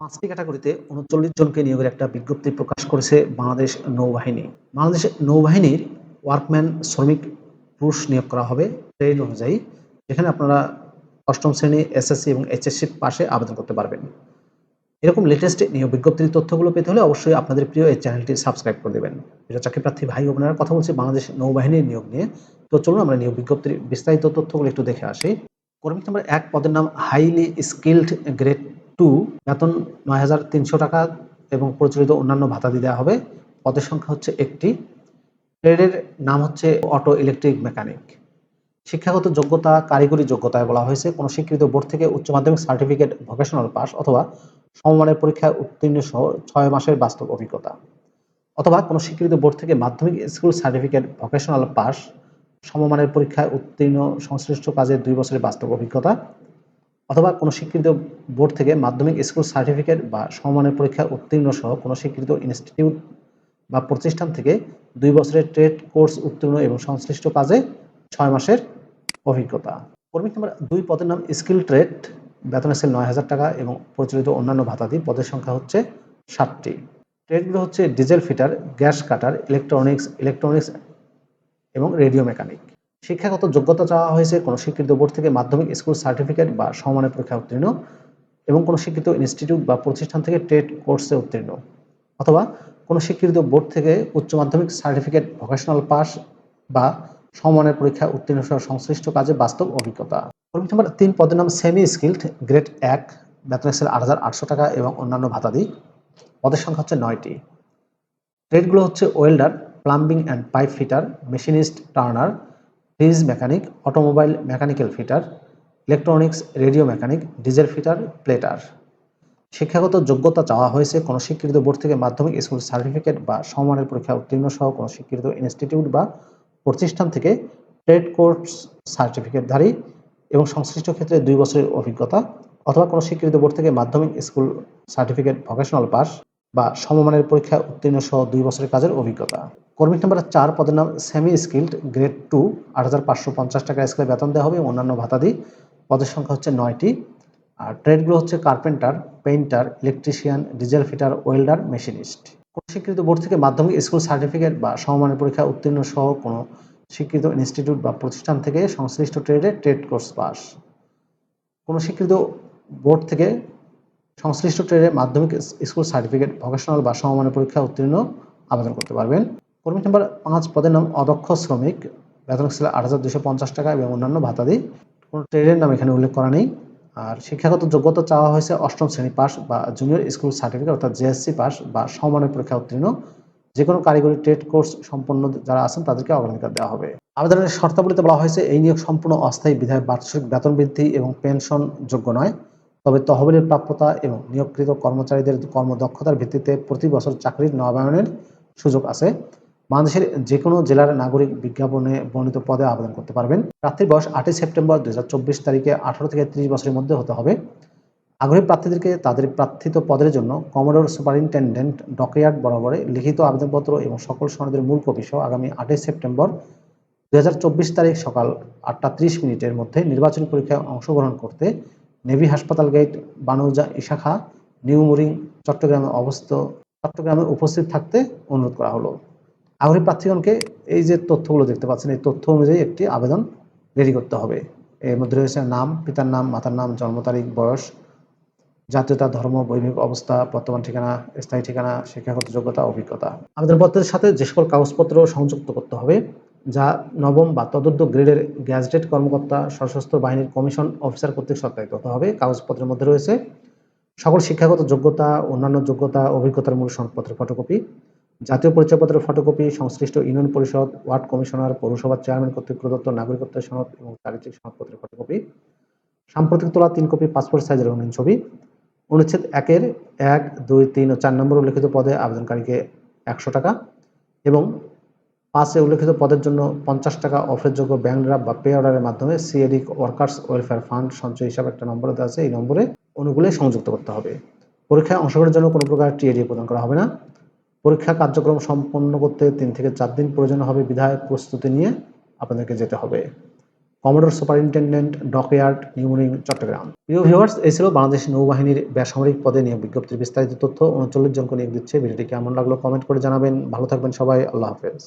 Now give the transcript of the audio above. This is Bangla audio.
পাঁচটি ক্যাটাগরিতে উনচল্লিশ জনকে নিয়োগের একটা বিজ্ঞপ্তি প্রকাশ করেছে বাংলাদেশ নৌবাহিনী। বাংলাদেশ নৌবাহিনীর ওয়ার্কম্যান, শ্রমিক, পুরুষ নিয়োগ করা হবে ট্রেড অনুযায়ী এখানে আপনারা অষ্টম শ্রেণি, এসএসসি এবং এইচএসসি পাশে আবেদন করতে পারবেন। এরকম লেটেস্ট নিয়োগ বিজ্ঞপ্তির তথ্যগুলো পেতে হলে অবশ্যই আপনাদের প্রিয় এই চ্যানেলটি সাবস্ক্রাইব করে দেবেন। এটা চাকরি প্রার্থী, ভাই বোনেরা, কথা বলছি বাংলাদেশ নৌবাহিনীর নিয়োগ নিয়ে। তো চলুন আমরা নিয়োগ বিজ্ঞপ্তির বিস্তারিত তথ্যগুলো একটু দেখে আসি। কর্মী নম্বর এক, পদের নাম হাইলি স্কিল্ড গ্রেড টু বেতন নয় হাজার তিনশো টাকা এবং প্রচলিত অন্যান্য ভাতা দিয়ে দেওয়া হবে। পদের সংখ্যা হচ্ছে একটি। ট্রেডের নাম হচ্ছে অটো ইলেকট্রিক মেকানিক। শিক্ষাগত যোগ্যতা, কারিগরি যোগ্যতায় বলা হয়েছে। কোনো স্বীকৃত বোর্ড থেকে উচ্চ মাধ্যমিক সার্টিফিকেট, ভোকেশনাল পাস অথবা সমমানের পরীক্ষায় উত্তীর্ণ সহ ছয় মাসের বাস্তব অভিজ্ঞতা। অথবা কোনো স্বীকৃত বোর্ড থেকে মাধ্যমিক স্কুল সার্টিফিকেট, ভোকেশনাল পাস, সমমানের পরীক্ষায় উত্তীর্ণ সংশ্লিষ্ট কাজে দুই বছরের বাস্তব অভিজ্ঞতা। অথবা কোনো স্বীকৃত বোর্ড থেকে মাধ্যমিক স্কুল সার্টিফিকেট বা সমমানের পরীক্ষায় উত্তীর্ণ সহ কোনো স্বীকৃত ইনস্টিটিউট বা প্রতিষ্ঠান থেকে দুই বছরের ট্রেড কোর্স উত্তীর্ণ এবং সংশ্লিষ্ট কাজে ছয় মাসের অভিজ্ঞতা। কর্মী নম্বর দুই পদের নাম স্কিল ট্রেড বেতন সেল নয় হাজার টাকা এবং প্রচলিত অন্যান্য ভাতাদি পদের সংখ্যা হচ্ছে ষাটটি। ট্রেডগুলো হচ্ছে diesel fitter, gas cutter, electronics electronics এবং রেডিও মেকানিক। শিক্ষাগত যোগ্যতা চাওয়া হয়েছে কোনো স্বীকৃত বোর্ড থেকে মাধ্যমিক স্কুল সার্টিফিকেট বা সমমানের পরীক্ষা উত্তীর্ণ এবং কোনো স্বীকৃত ইনস্টিটিউট বা প্রতিষ্ঠান থেকে ট্রেড কোর্সে উত্তীর্ণ অথবা কোনো স্বীকৃত বোর্ড থেকে উচ্চ মাধ্যমিক সার্টিফিকেট ভোকেশনাল পাস বা সমমানের পরীক্ষা উত্তীর্ণ সহ সংশ্লিষ্ট কাজে বাস্তব অভিজ্ঞতা। কর্মী নম্বর তিন পদের নাম সেমি স্কিল্ড গ্রেড এক বেতন এক্সেল আট হাজার আটশো টাকা এবং অন্যান্য ভাতাদি। পদের সংখ্যা হচ্ছে নয়টি। ট্রেডগুলো হচ্ছে welder plumbing and pipe fitter machinist turner fridge mechanic, automobile mechanical fitter, electronics, radio mechanic, diesel fitter, plater. শিক্ষাগত যোগ্যতা চাওয়া হয়েছে কোনো স্বীকৃত বোর্ড থেকে মাধ্যমিক স্কুল সার্টিফিকেট বা সমমানের পরীক্ষা উত্তীর্ণ সহ কোনো স্বীকৃত ইনস্টিটিউট বা প্রতিষ্ঠান থেকে ট্রেড কোর্স সার্টিফিকেটধারী এবং সংশ্লিষ্ট ক্ষেত্রে দুই বছরের অভিজ্ঞতা অথবা কোনো স্বীকৃত বোর্ড থেকে মাধ্যমিক স্কুল সার্টিফিকেট ভোকেশনাল পাস বা সমমানের পরীক্ষা উত্তীর্ণ সহ দুই বছরের কাজের অভিজ্ঞতা। কর্মী নাম্বার চার পদের নাম সেমি স্কিল্ড গ্রেড টু আট হাজার পাঁচশো পঞ্চাশ টাকা স্কেলে বেতন দেওয়া হবে অন্যান্য ভাতাদি পদের সংখ্যা হচ্ছে নয়টি। আর ট্রেডগুলো হচ্ছে carpenter painter electrician diesel fitter welder machinist কোনো স্বীকৃত বোর্ড থেকে মাধ্যমিক স্কুল সার্টিফিকেট বা সমমানের পরীক্ষা উত্তীর্ণ সহ কোনো স্বীকৃত ইনস্টিটিউট বা প্রতিষ্ঠান থেকে সংশ্লিষ্ট ট্রেডে ট্রেড কোর্স পাস কোনো স্বীকৃত বোর্ড থেকে সংশ্লিষ্ট ট্রেডে মাধ্যমিক স্কুল সার্টিফিকেট ভোকেশনাল বা সমমানের পরীক্ষা উত্তীর্ণ আবেদন করতে পারবেন। কর্মী নাম্বার পাঁচ পদের নাম অদক্ষ শ্রমিক। বেতন ছিল আট হাজার দুশো পঞ্চাশ টাকা এবং অন্যান্য ভাতাদি। কোনো ট্রেডের নাম এখানে উল্লেখ করা নেই। আর শিক্ষাগত যোগ্যতা চাওয়া হয়েছে অষ্টম শ্রেণি পাস বা জুনিয়র স্কুল সার্টিফিকেট অর্থাৎ জেএসসি পাস বা সমমানের পরীক্ষা উত্তীর্ণ। যে কোনো কারিগরি ট্রেড কোর্স সম্পন্ন যারা আছেন, তাদেরকে অগ্রাধিকার দেওয়া হবে। আবেদনের শর্তাবলীতে বলা হয়েছে, এই নিয়োগ সম্পূর্ণ অস্থায়ী বিধায় বার্ষিক বেতন বৃদ্ধি এবং পেনশন যোগ্য নয়। তবে তহবিলের প্রাপ্যতা এবং নিয়োগকৃত কর্মচারীদের কর্মদক্ষতার ভিত্তিতে প্রতি বছর চাকরির নবায়নের সুযোগ আছে। বাংলাদেশের যে কোনো জেলার নাগরিক বিজ্ঞাপনে বর্ণিত পদে আবেদন করতে পারবেন। প্রার্থীর বয়স আটই সেপ্টেম্বর দু হাজার চব্বিশ তারিখে আঠারো থেকে ত্রিশ বছরের মধ্যে হতে হবে। আগ্রহী প্রার্থীদেরকে তাদের প্রার্থিত পদের জন্য কমোডোর সুপারিনটেন্ডেন্ট ডকইয়ার্ড বরাবরে লিখিত আবেদনপত্র এবং সকল সনদের মূল কপি সহ আগামী আটই সেপ্টেম্বর দু হাজার চব্বিশ তারিখ সকাল আটটা ত্রিশ মিনিটের মধ্যে নির্বাচনী পরীক্ষায় অংশগ্রহণ করতে নেভি হাসপাতাল গেট, বানৌজা ইশাখা, নিউ মুরিং, চট্টগ্রামে অবস্থিত, চট্টগ্রামে উপস্থিত থাকতে অনুরোধ করা হলো। আগ্রহী প্রার্থীগণকে এই যে তথ্যগুলো দেখতে পাচ্ছেন, এই তথ্য অনুযায়ী একটি আবেদন রেডি করতে হবে। এর মধ্যে রয়েছে নাম, পিতার নাম, মাতার নাম, জন্ম তারিখ, বয়স, জাতীয়তা, ধর্ম, বৈবাহিক অবস্থা, বর্তমান ঠিকানা, স্থায়ী ঠিকানা, শিক্ষাগত যোগ্যতা, অভিজ্ঞতা। আবেদনপত্রের সাথে যে সকল কাগজপত্র সংযুক্ত করতে হবে, যা নবম বা তদুর্ধ গ্রেডের গ্যাজেটেড কর্মকর্তা, সশস্ত্র বাহিনীর কমিশন অফিসার কর্তৃক সত্যায়িত হতে হবে। কাগজপত্রের মধ্যে রয়েছে সকল শিক্ষাগত যোগ্যতা, অন্যান্য যোগ্যতা, অভিজ্ঞতার মূল সনদপত্রের ফটোকপি জাতীয় পরিচয়পত্রের ফটোকপি সংশ্লিষ্ট ইউনিয়ন পরিষদ, ওয়ার্ড কমিশনার, পৌরসভার চেয়ারম্যান কর্তৃক প্রদত্ত নাগরিকত্বের সনদ এবং চারিত্রিক সনদপত্রের ফটোকপি সাম্প্রতিক তোলা তিন কপি পাসপোর্ট সাইজের রঙিন ছবি, অনুচ্ছেদ একের এক, দুই, তিন ও চার নম্বর উল্লেখিত পদে আবেদনকারীকে একশো টাকা এবং পাঁচে উল্লেখিত পদের জন্য পঞ্চাশ টাকা অফারযোগ্য ব্যাংক ড্রাফট বা পে অর্ডারের মাধ্যমে সিএডি ওয়ার্কার্স ওয়েলফেয়ার ফান্ড সঞ্চয় হিসাবে একটা নম্বর দেওয়া আছে। এই নম্বরে অনুগুলে সংযুক্ত করতে হবে। পরীক্ষায় অংশগ্রহণের জন্য কোনো প্রকার টিএডি প্রদান করা হবে না। পরীক্ষা কার্যক্রম সম্পন্ন করতে তিন থেকে চার দিন প্রয়োজন হবে বিধায়ক প্রস্তুতি নিয়ে আপনাদেরকে যেতে হবে। Commodore superintendent dockyard new mooring Chattogram. প্রিয় ভিউয়ার্স, এই ছিল বাংলাদেশ নৌবাহিনীর বেসামরিক পদে নিয়োগ বিজ্ঞপ্তির বিস্তারিত তথ্য। উনচল্লিশ জনকে নিয়োগ দিচ্ছে। ভিডিওটি কেমন লাগল কমেন্ট করে জানাবেন। ভালো থাকবেন সবাই। আল্লাহ হাফেজ।